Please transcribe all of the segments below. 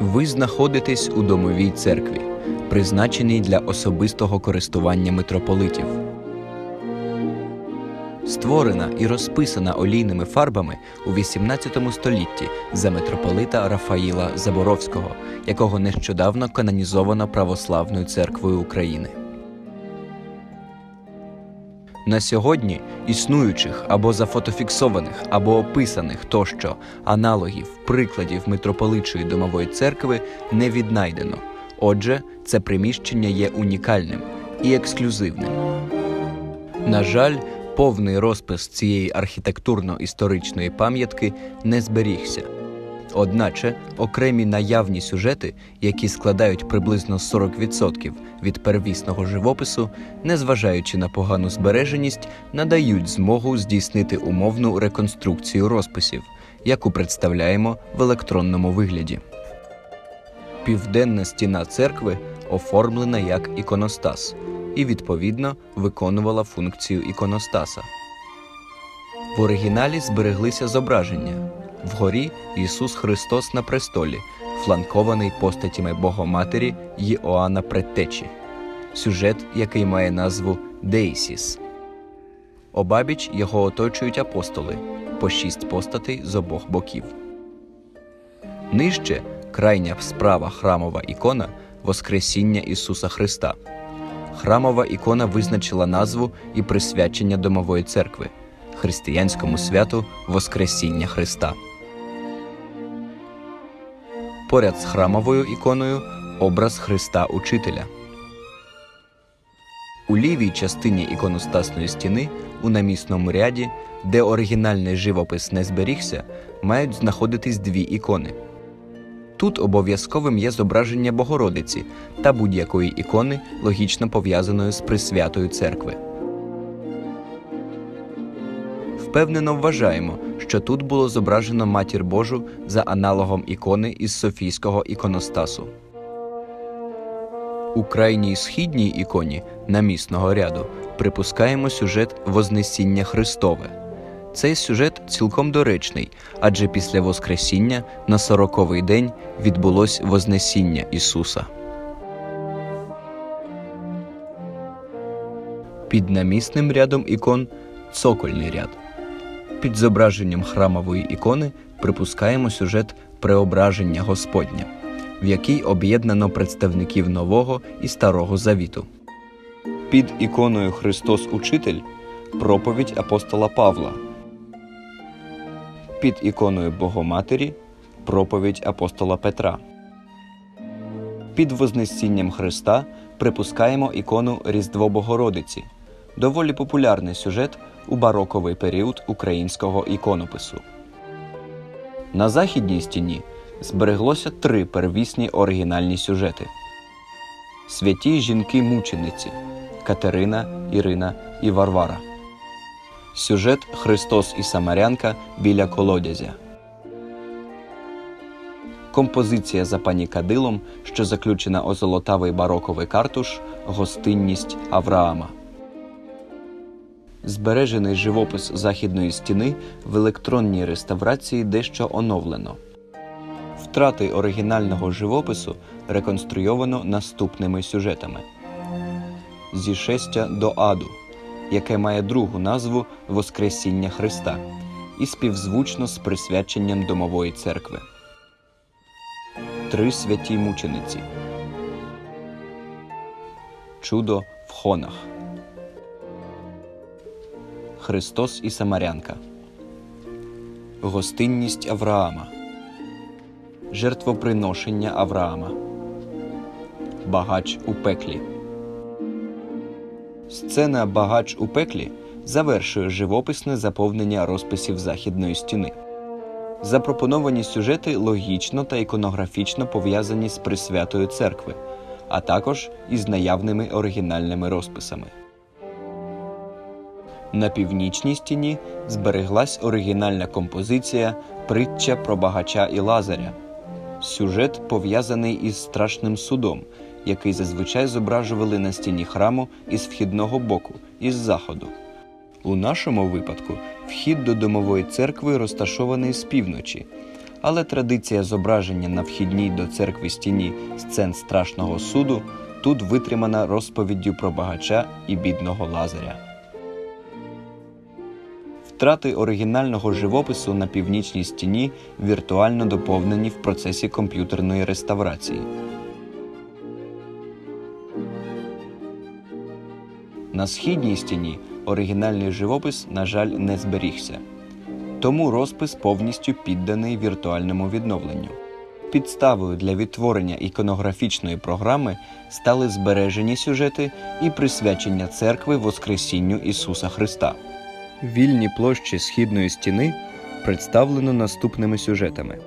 Ви знаходитесь у домовій церкві, призначеній для особистого користування митрополитів. Створена і розписана олійними фарбами у XVIII столітті за митрополита Рафаїла Заборовського, якого нещодавно канонізовано Православною церквою України. На сьогодні існуючих або зафотофіксованих, або описаних тощо аналогів прикладів митрополичої домової церкви не віднайдено. Отже, це приміщення є унікальним і ексклюзивним. На жаль, повний розпис цієї архітектурно-історичної пам'ятки не зберігся. Одначе окремі наявні сюжети, які складають приблизно 40% від первісного живопису, незважаючи на погану збереженість, надають змогу здійснити умовну реконструкцію розписів, яку представляємо в електронному вигляді. Південна стіна церкви оформлена як іконостас і, відповідно, виконувала функцію іконостаса. В оригіналі збереглися зображення. Вгорі Ісус Христос на престолі, фланкований постатями Богоматері Іоанна Предтечі. Сюжет, який має назву Дейсіс. Обабіч його оточують апостоли по шість постатей з обох боків. Нижче крайня справа храмова ікона Воскресіння Ісуса Христа. Храмова ікона визначила назву і присвячення домової церкви християнському святу Воскресіння Христа. Поряд з храмовою іконою образ Христа Учителя. У лівій частині іконостасної стіни у намісному ряді, де оригінальний живопис не зберігся, мають знаходитись дві ікони. Тут обов'язковим є зображення Богородиці та будь-якої ікони, логічно пов'язаної з присвятою церкви. Впевнено вважаємо, що тут було зображено Матір Божу за аналогом ікони із Софійського іконостасу. У крайній східній іконі намісного ряду припускаємо сюжет Вознесіння Христове. Цей сюжет цілком доречний, адже після Воскресіння на сороковий день відбулось Вознесіння Ісуса. Під намісним рядом ікон цокольний ряд. Під зображенням храмової ікони припускаємо сюжет Преображення Господня, в якій об'єднано представників Нового і Старого Завіту. Під іконою Христос Учитель проповідь апостола Павла. Під іконою Богоматері проповідь апостола Петра. Під Вознесінням Христа припускаємо ікону Різдво Богородиці, доволі популярний сюжет у бароковий період українського іконопису. На західній стіні збереглося три первісні оригінальні сюжети: святі жінки-мучениці Катерина, Ірина і Варвара. Сюжет Христос і Самарянка біля колодязя. Композиція за пані Кадилом, що заключена у золотавий бароковий картуш Гостинність Авраама. Збережений живопис західної стіни в електронній реставрації дещо оновлено. Втрати оригінального живопису реконструйовано наступними сюжетами: Зішестя до аду, яке має другу назву Воскресіння Христа, і співзвучно з присвяченням домової церкви. Три святі мучениці. Чудо в хонах. Христос і Самарянка. Гостинність Авраама. Жертвоприношення Авраама. Багач у пеклі. Сцена Багач у пеклі завершує живописне заповнення розписів західної стіни. Запропоновані сюжети логічно та іконографічно пов'язані з присвятою церкви, а також із наявними оригінальними розписами. На північній стіні збереглась оригінальна композиція Притча про багача і Лазаря. Сюжет пов'язаний із страшним судом, який зазвичай зображували на стіні храму із вхідного боку, із заходу. У нашому випадку вхід до домової церкви розташований з півночі, але традиція зображення на вхідній до церкви стіні сцен страшного суду тут витримана розповіддю про багача і бідного Лазаря. Втрати оригінального живопису на північній стіні віртуально доповнені в процесі комп'ютерної реставрації. На східній стіні оригінальний живопис, на жаль, не зберігся. Тому розпис повністю підданий віртуальному відновленню. Підставою для відтворення іконографічної програми стали збережені сюжети і присвячення церкви Воскресінню Ісуса Христа. Вільні площі східної стіни представлено наступними сюжетами: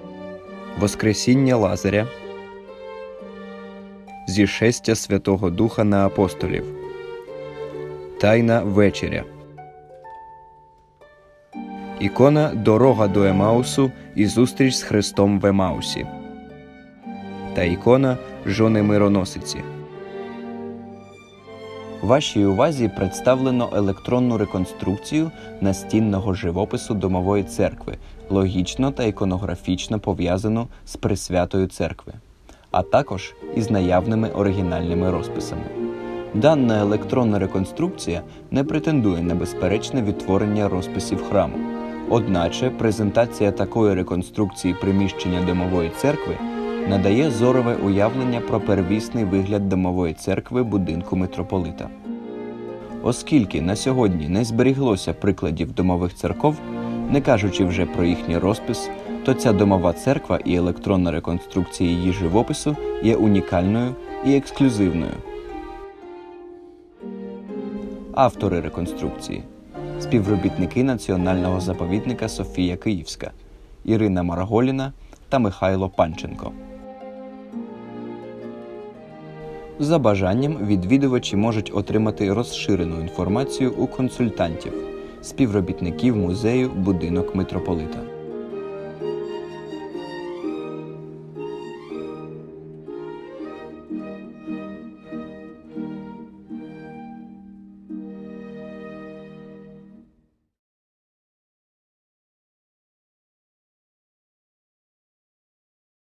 Воскресіння Лазаря, Зішестя Святого Духа на апостолів, Тайна вечеря. Ікона Дорога до Емаусу і зустріч з Христом в Емаусі. Та ікона Жони Мироносиці. Вашій увазі представлено електронну реконструкцію настінного живопису домової церкви, логічно та іконографічно пов'язану з присвятою церкви, а також із наявними оригінальними розписами. Дана електронна реконструкція не претендує на безперечне відтворення розписів храму. Одначе презентація такої реконструкції приміщення домової церкви надає зорове уявлення про первісний вигляд домової церкви будинку митрополита. Оскільки на сьогодні не зберіглося прикладів домових церков, не кажучи вже про їхній розпис, то ця домова церква і електронна реконструкція її живопису є унікальною і ексклюзивною. Автори реконструкції співробітники Національного заповідника Софія Київська, Ірина Марголіна та Михайло Панченко. За бажанням відвідувачі можуть отримати розширену інформацію у консультантів, співробітників музею Будинок митрополита.